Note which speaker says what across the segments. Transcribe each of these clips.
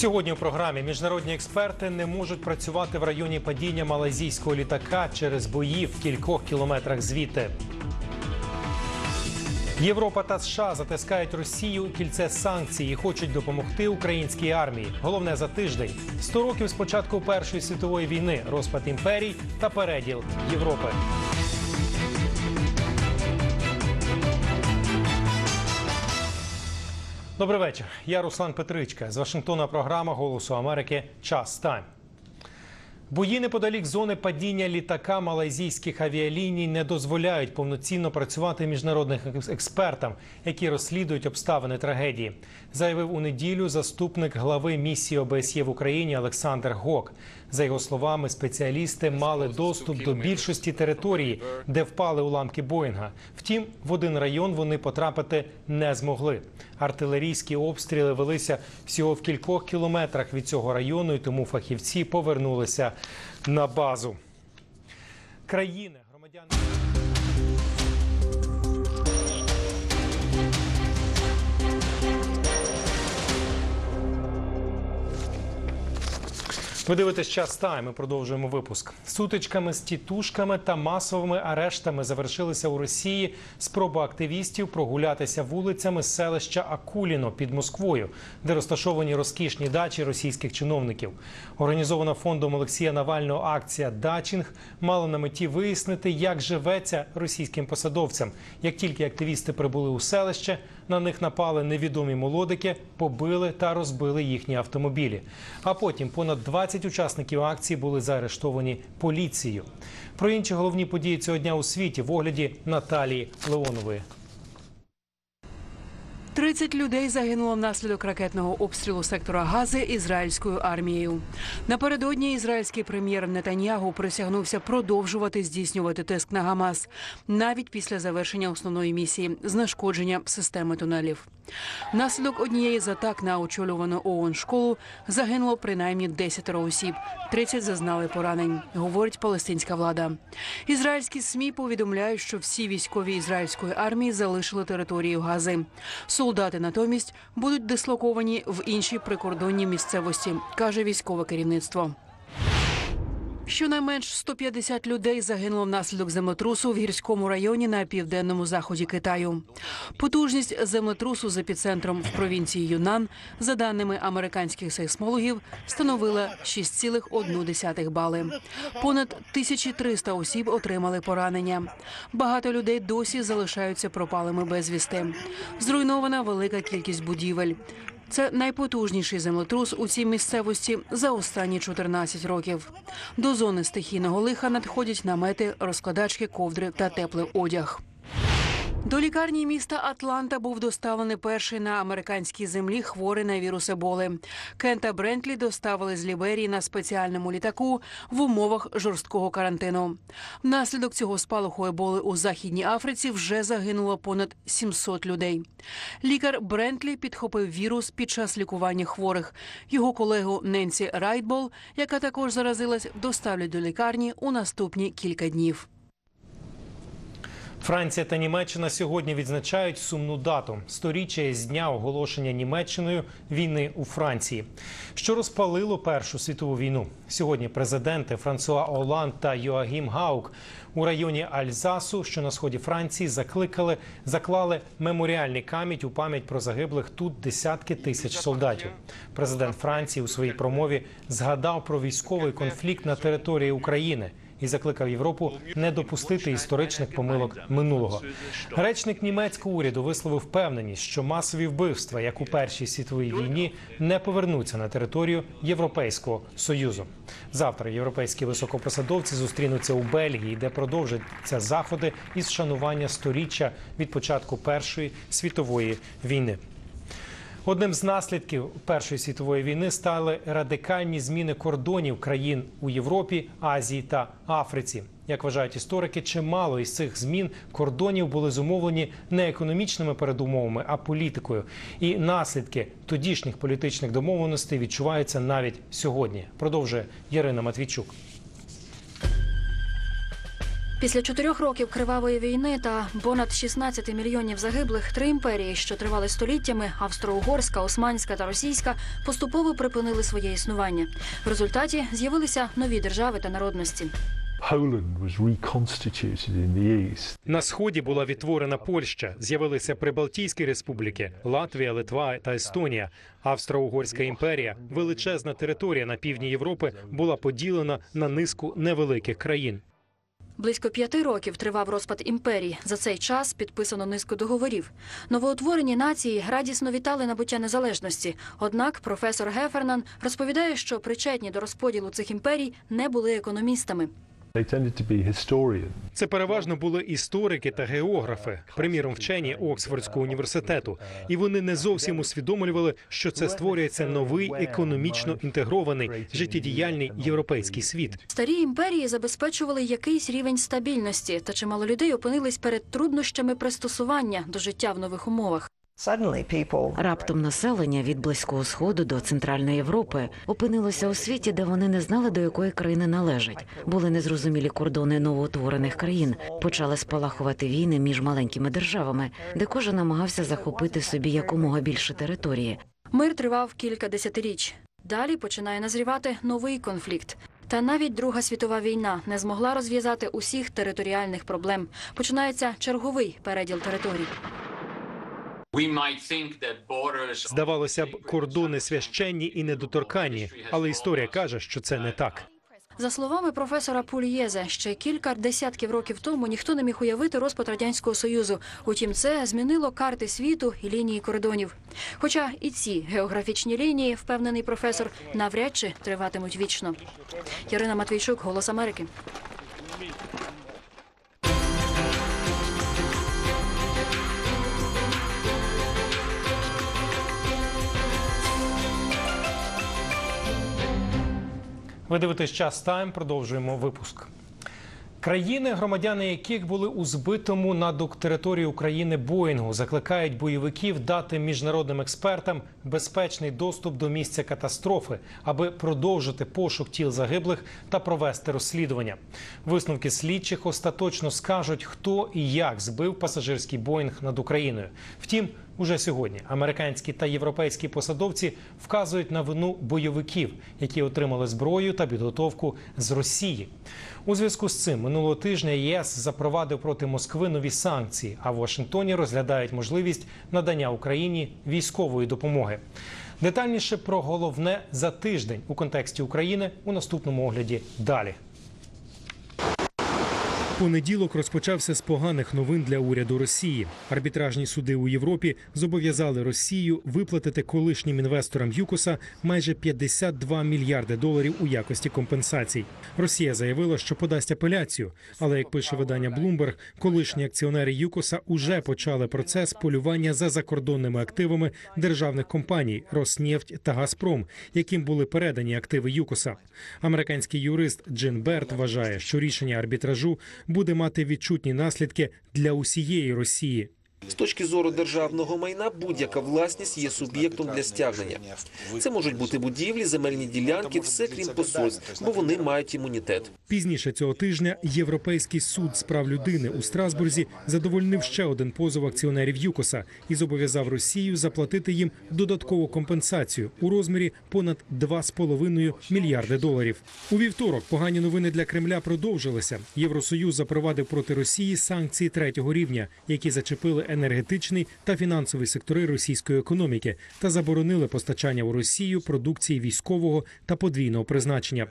Speaker 1: Сьогодні у програмі міжнародні експерти не можуть працювати в районі падіння малайзійського літака через бої в кількох кілометрах звідти. Європа та США затискають Росію у кільце санкцій і хочуть допомогти українській армії. Головне за тиждень 100 років з початку Першої світової війни, розпад імперій та переділ Європи. Добрий вечір. Я Руслан Петричка з Вашингтона. Програма Голосу Америки. Час тайм. Бої неподалік зони падіння літака малайзійських авіаліній не дозволяють повноцінно працювати міжнародним експертам, які розслідують обставини трагедії, заявив у неділю заступник глави місії ОБСЄ в Україні Олександр Гок. За його словами, спеціалісти мали доступ до більшості території, де впали уламки Боїнга. Втім, в один район вони потрапити не змогли. Артилерійські обстріли велися всього в кількох кілометрах від цього району, і тому фахівці повернулися на базу. Країни громадяни. Ви дивитесь час тайм. Ми продовжуємо випуск. Сутичками з тітушками та масовими арештами завершилися у Росії спроба активістів прогулятися вулицями селища Акуліно під Москвою, де розташовані розкішні дачі російських чиновників. Організована фондом Олексія Навального акція Дачінг мала на меті вияснити, як живеться російським посадовцям. Як тільки активісти прибули у селище, на них напали невідомі молодики, побили та розбили їхні автомобілі. А потім понад 20 учасників акції були заарештовані поліцією. Про інші головні події цього дня у світі в огляді Наталії Леонової.
Speaker 2: 30 людей загинуло внаслідок ракетного обстрілу сектора Гази ізраїльською армією. Напередодні ізраїльський прем'єр Нетаньягу присягнувся продовжувати здійснювати тиск на Гамас навіть після завершення основної місії знешкодження системи тунелів. Внаслідок однієї з атак на очолювану ООН школу загинуло принаймні 10 осіб, 30 зазнали поранень, говорить палестинська влада. Ізраїльські СМІ повідомляють, що всі військові ізраїльської армії залишили територію Гази. Солдати натомість будуть дислоковані в інші прикордонні місцевості, каже військове керівництво. Щонайменш 150 людей загинуло внаслідок землетрусу в гірському районі на південному заході Китаю. Потужність землетрусу з епіцентром в провінції Юнан, за даними американських сейсмологів, становила 6,1 бали. Понад 1300 осіб отримали поранення. Багато людей досі залишаються пропалими безвісти. Зруйнована велика кількість будівель. Це найпотужніший землетрус у цій місцевості за останні 14 років. До зони стихійного лиха надходять намети, розкладачки, ковдри та теплий одяг. До лікарні міста Атланта був доставлений перший на американській землі хворий на вірус Еболи. Кента Брентлі доставили з Ліберії на спеціальному літаку в умовах жорсткого карантину. Внаслідок цього спалаху Еболи у Західній Африці вже загинуло понад 700 людей. Лікар Брентлі підхопив вірус під час лікування хворих. Його колегу Ненсі Райтбол, яка також заразилась, доставлять до лікарні у наступні кілька днів.
Speaker 1: Франція та Німеччина сьогодні відзначають сумну дату сторіччя з дня оголошення Німеччиною війни у Франції, що розпалило Першу світову війну. Сьогодні президенти Франсуа Оланд та Йоагім Гаук у районі Альзасу, що на сході Франції, закликали заклали меморіальний камінь у пам'ять про загиблих тут десятки тисяч солдатів. Президент Франції у своїй промові згадав про військовий конфлікт на території України і закликав Європу не допустити історичних помилок минулого. Речник німецького уряду висловив впевненість, що масові вбивства, як у першій світовій війні, не повернуться на територію Європейського союзу. Завтра європейські високопосадовці зустрінуться у Бельгії, де продовжаться заходи із вшанування сторіччя від початку Першої світової війни. Одним з наслідків Першої світової війни стали радикальні зміни кордонів країн у Європі, Азії та Африці. Як вважають історики, чимало із цих змін кордонів були зумовлені не економічними передумовами, а політикою. І наслідки тодішніх політичних домовленостей відчуваються навіть сьогодні. Продовжує Ярина Матвійчук.
Speaker 3: Після чотирьох років кривавої війни та понад 16 мільйонів загиблих три імперії, що тривали століттями австро-угорська, османська та російська, поступово припинили своє існування. В результаті з'явилися нові держави та народності.
Speaker 1: На сході була відтворена Польща. З'явилися Прибалтійські республіки Латвія, Литва та Естонія. Австро-Угорська імперія, величезна територія на півдні Європи, була поділена на низку невеликих країн.
Speaker 3: Близько п'яти років тривав розпад імперії. За цей час підписано низку договорів. Новоутворені нації радісно вітали набуття незалежності. Однак професор Гефернан розповідає, що причетні до розподілу цих імперій не були економістами.
Speaker 4: They tended to be historians.
Speaker 1: Це переважно були історики та географи, приміром вчені Оксфордського університету, і вони не зовсім усвідомлювали, що це створюється новий економічно інтегрований життєдіяльний європейський світ.
Speaker 3: Старі імперії забезпечували якийсь рівень стабільності, та чимало людей опинились перед труднощами пристосування до життя в нових умовах.
Speaker 5: Suddenly, people
Speaker 6: Раптом населення від близького сходу до центральної Європи опинилося у світі, де вони не знали до якої країни належать. Були незрозумілі кордони новоутворених країн. Почали спалахувати війни між маленькими державами, де кожен намагався захопити собі якомога більше території.
Speaker 3: Мир тривав кілька десятиріч. Далі починає назрівати новий конфлікт. Та навіть Друга світова війна не змогла розв'язати усіх територіальних проблем. Починається черговий переділ територій.
Speaker 1: Здавалося б, кордони священні і недоторканні, але історія каже, що це не так.
Speaker 3: За словами професора Пульєзе, ще кілька десятків років тому ніхто не міг уявити розпад радянського союзу. Утім, це змінило карти світу і лінії кордонів. Хоча і ці географічні лінії, впевнений професор, навряд чи триватимуть вічно. Ярина Матвійчук, Голос Америки.
Speaker 1: Ви дивитесь час тайм. Продовжуємо випуск. Країни, громадяни яких були у збитому на території України Боїнгу, закликають бойовиків дати міжнародним експертам безпечний доступ до місця катастрофи, аби продовжити пошук тіл загиблих та провести розслідування. Висновки слідчих остаточно скажуть, хто і як збив пасажирський Боїнг над Україною. Втім, Уже сьогодні американські та європейські посадовці вказують на вину бойовиків, які отримали зброю та підготовку з Росії. У зв'язку з цим минулого тижня ЄС запровадив проти Москви нові санкції, а в Вашингтоні розглядають можливість надання Україні військової допомоги. Детальніше про головне за тиждень у контексті України у наступному огляді далі. Понеділок розпочався з поганих новин для уряду Росії. Арбітражні суди у Європі зобов'язали Росію виплатити колишнім інвесторам ЮКОСа майже 52 мільярди доларів у якості компенсацій. Росія заявила, що подасть апеляцію, але як пише видання Bloomberg, колишні акціонери ЮКОСа уже почали процес полювання за закордонними активами державних компаній Роснефть та Газпром, яким були передані активи ЮКОСа. Американський юрист Джин Берт вважає, що рішення арбітражу буде мати відчутні наслідки для усієї Росії.
Speaker 7: З точки зору державного майна, будь-яка власність є суб'єктом для стягнення. Це можуть бути будівлі, земельні ділянки, все крім посольств, бо вони мають імунітет.
Speaker 1: Пізніше цього тижня Європейський суд з прав людини у Страсбурзі задовольнив ще один позов акціонерів ЮКОСа і зобов'язав Росію заплатити їм додаткову компенсацію у розмірі понад 2,5 мільярди доларів. У вівторок погані новини для Кремля продовжилися. Євросоюз запровадив проти Росії санкції третього рівня, які зачепили енергетичний та фінансовий сектори російської економіки та заборонили постачання у Росію продукції військового та подвійного призначення.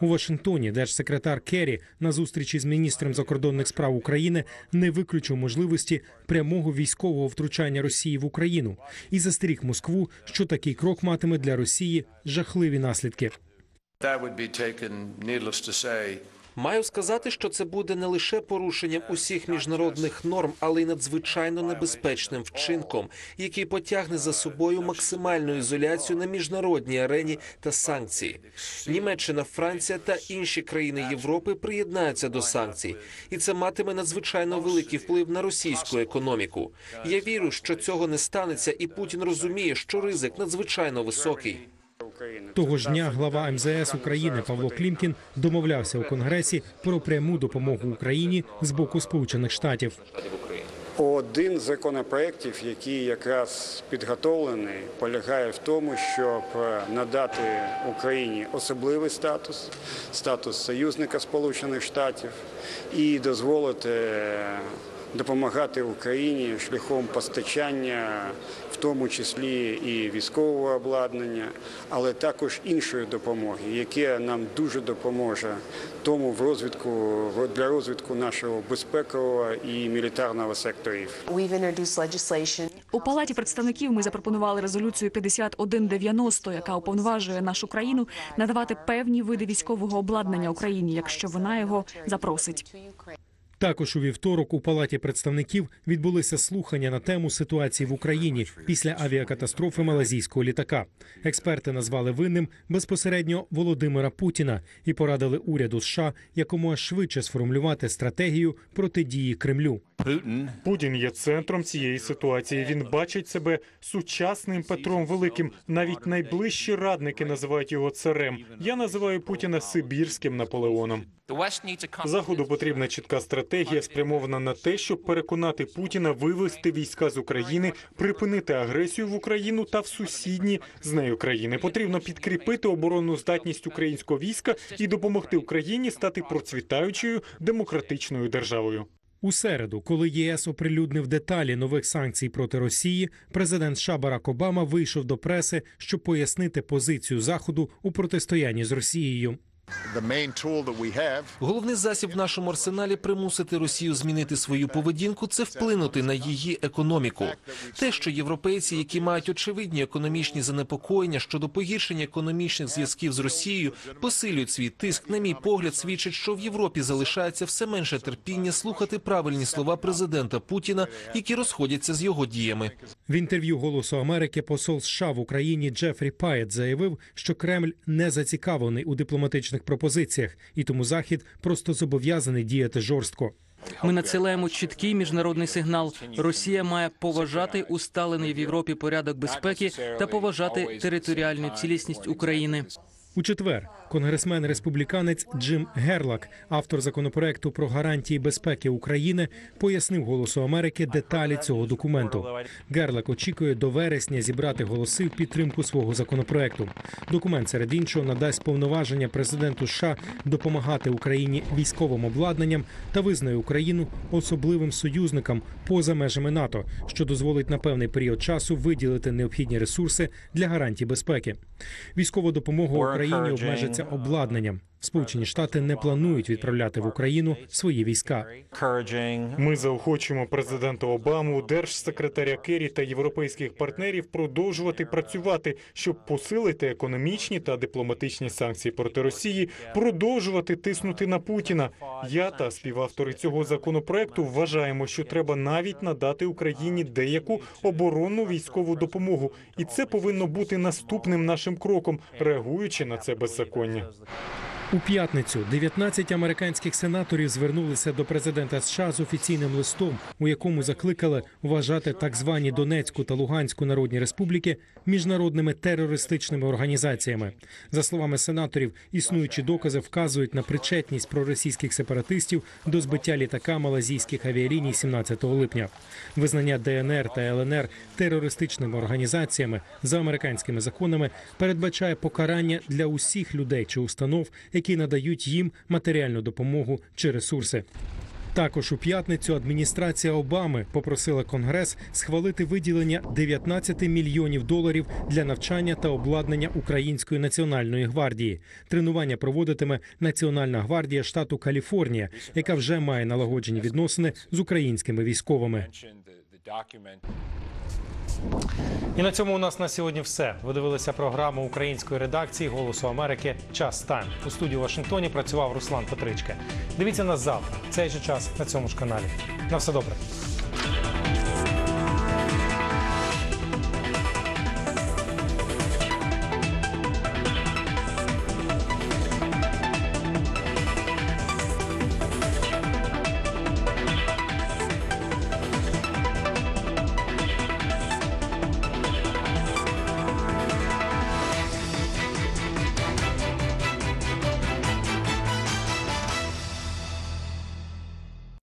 Speaker 1: У Вашингтоні держсекретар Керрі на зустрічі з міністром закордонних справ України не виключив можливості прямого військового втручання Росії в Україну і застеріг Москву, що такий крок матиме для Росії жахливі наслідки.
Speaker 7: Маю сказати, що це буде не лише порушенням усіх міжнародних норм, але й надзвичайно небезпечним вчинком, який потягне за собою максимальну ізоляцію на міжнародній арені та санкції. Німеччина, Франція та інші країни Європи приєднаються до санкцій, і це матиме надзвичайно великий вплив на російську економіку. Я вірю, що цього не станеться, і Путін розуміє, що ризик надзвичайно високий.
Speaker 1: Того ж дня глава МЗС України Павло Клімкін домовлявся у Конгресі про пряму допомогу Україні з боку Сполучених Штатів.
Speaker 5: Один з законопроєктів, який якраз підготовлений, полягає в тому, щоб е, надати Україні особливий статус, статус союзника Сполучених Штатів і дозволити е, допомагати Україні шляхом постачання, в тому числі і військового обладнання, але також іншої допомоги, яке нам дуже допоможе тому в розвитку для розвитку нашого безпекового і мілітарного секторів.
Speaker 8: У палаті представників ми запропонували резолюцію 5190, яка уповноважує нашу країну надавати певні види військового обладнання Україні, якщо вона його запросить.
Speaker 1: Також у вівторок у палаті представників відбулися слухання на тему ситуації в Україні після авіакатастрофи малазійського літака. Експерти назвали винним безпосередньо Володимира Путіна і порадили уряду США якомога швидше сформулювати стратегію протидії Кремлю.
Speaker 9: Путін є центром цієї ситуації. Він бачить себе сучасним Петром Великим. Навіть найближчі радники називають його царем. Я називаю Путіна Сибірським Наполеоном. Заходу потрібна чітка стратегія, спрямована на те, щоб переконати Путіна вивести війська з України, припинити агресію в Україну та в сусідні з нею країни. Потрібно підкріпити оборонну здатність українського війська і допомогти Україні стати процвітаючою демократичною державою.
Speaker 1: У середу, коли ЄС оприлюднив деталі нових санкцій проти Росії, президент США Барак Обама вийшов до преси, щоб пояснити позицію Заходу у протистоянні з Росією.
Speaker 7: Головний засіб в нашому арсеналі примусити Росію змінити свою поведінку це вплинути на її економіку. Те, що європейці, які мають очевидні економічні занепокоєння щодо погіршення економічних зв'язків з Росією, посилюють свій тиск, на мій погляд, свідчить, що в Європі залишається все менше терпіння слухати правильні слова президента Путіна, які розходяться з його діями.
Speaker 1: В інтерв'ю Голосу Америки посол США в Україні Джефрі Паєт заявив, що Кремль не зацікавлений у дипломатичних пропозиціях, і тому Захід просто зобов'язаний діяти жорстко.
Speaker 10: Ми надсилаємо чіткий міжнародний сигнал. Росія має поважати усталений в Європі порядок безпеки та поважати територіальну цілісність України.
Speaker 1: У четвер конгресмен-республіканець Джим Герлак, автор законопроекту про гарантії безпеки України, пояснив Голосу Америки деталі цього документу. Герлак очікує до вересня зібрати голоси в підтримку свого законопроекту. Документ серед іншого надасть повноваження президенту США допомагати Україні військовим обладнанням та визнає Україну особливим союзником поза межами НАТО, що дозволить на певний період часу виділити необхідні ресурси для гарантій безпеки. Військова допомога Україні обмежиться обладнанням. Сполучені Штати не планують відправляти в Україну свої війська.
Speaker 9: Ми заохочуємо президента Обаму, держсекретаря Керрі та європейських партнерів продовжувати працювати, щоб посилити економічні та дипломатичні санкції проти Росії, продовжувати тиснути на Путіна. Я та співавтори цього законопроекту вважаємо, що треба навіть надати Україні деяку оборонну військову допомогу, і це повинно бути наступним нашим кроком, реагуючи на це беззаконня.
Speaker 1: У п'ятницю 19 американських сенаторів звернулися до президента США з офіційним листом, у якому закликали вважати так звані Донецьку та Луганську народні республіки міжнародними терористичними організаціями. За словами сенаторів, існуючі докази вказують на причетність проросійських сепаратистів до збиття літака малазійських авіаліній 17 липня. Визнання ДНР та ЛНР терористичними організаціями за американськими законами передбачає покарання для усіх людей чи установ, які надають їм матеріальну допомогу чи ресурси. Також у п'ятницю адміністрація Обами попросила Конгрес схвалити виділення 19 мільйонів доларів для навчання та обладнання Української національної гвардії. Тренування проводитиме Національна гвардія штату Каліфорнія, яка вже має налагоджені відносини з українськими військовими. І на цьому у нас на сьогодні все. Ви дивилися програму української редакції Голосу Америки. Час тайм у студії у Вашингтоні працював Руслан Петричка. Дивіться нас завтра. Цей же час на цьому ж каналі. На все добре.